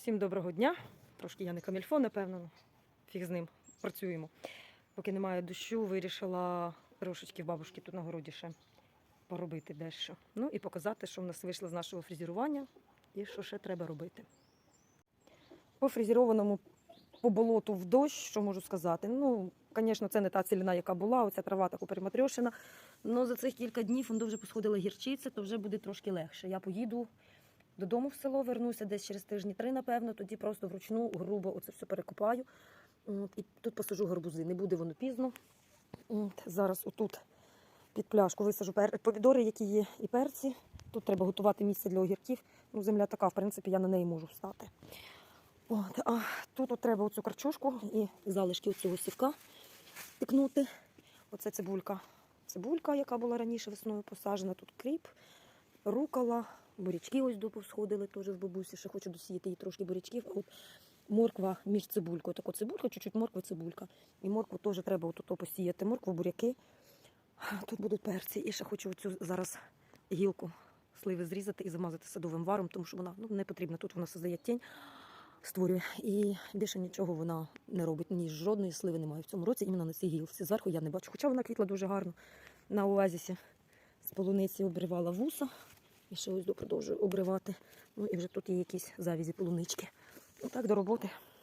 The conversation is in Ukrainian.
Всім доброго дня. Трошки я не камільфо, напевно, фіг з ним. Працюємо. Поки немає дощу, вирішила трошечки в бабушки тут на городі ще поробити дещо. Ну і показати, що в нас вийшло з нашого фрезерування і що ще треба робити. По фрезерованому по болоту в дощ, що можу сказати. Ну, звісно, це не та цілина, яка була, оця трава така перематрьошена. Але за цих кілька днів воно вже посходила гірчиця, то вже буде трошки легше. Я поїду додому в село, вернуся десь через тижні три, напевно, тоді просто вручну грубо оце все перекопаю. От, і тут посажу гарбузи. Не буде воно пізно. От, зараз отут під пляшку висажу пер... помідори, які є, і перці. Тут треба готувати місце для огірків. Ну, земля така, в принципі, я на неї можу встати. От, а тут от треба оцю карчушку і залишки цього сівка тикнути. Оце цибулька. Цибулька, яка була раніше весною посаджена. Тут кріп, рукола, бурячки ось доповсходили теж в бабусі. Ще хочу досіяти їй трошки бурячків. А от морква між цибулькою. Тако цибулька, чуть-чуть морква, цибулька. І моркву теж треба отут посіяти. Моркву, буряки. Тут будуть перці. І ще хочу оцю зараз гілку сливи зрізати і замазати садовим варом, тому що вона ну, не потрібна. Тут вона создає тінь, створює. І більше нічого вона не робить. Ні жодної сливи немає в цьому році, іменно на цій гілці. Зверху я не бачу. Хоча вона квітла дуже гарно на оазісі. З полуниці обривала вуса. І ще ось продовжую обривати. Ну і вже тут є якісь завізі полунички. Отак до роботи.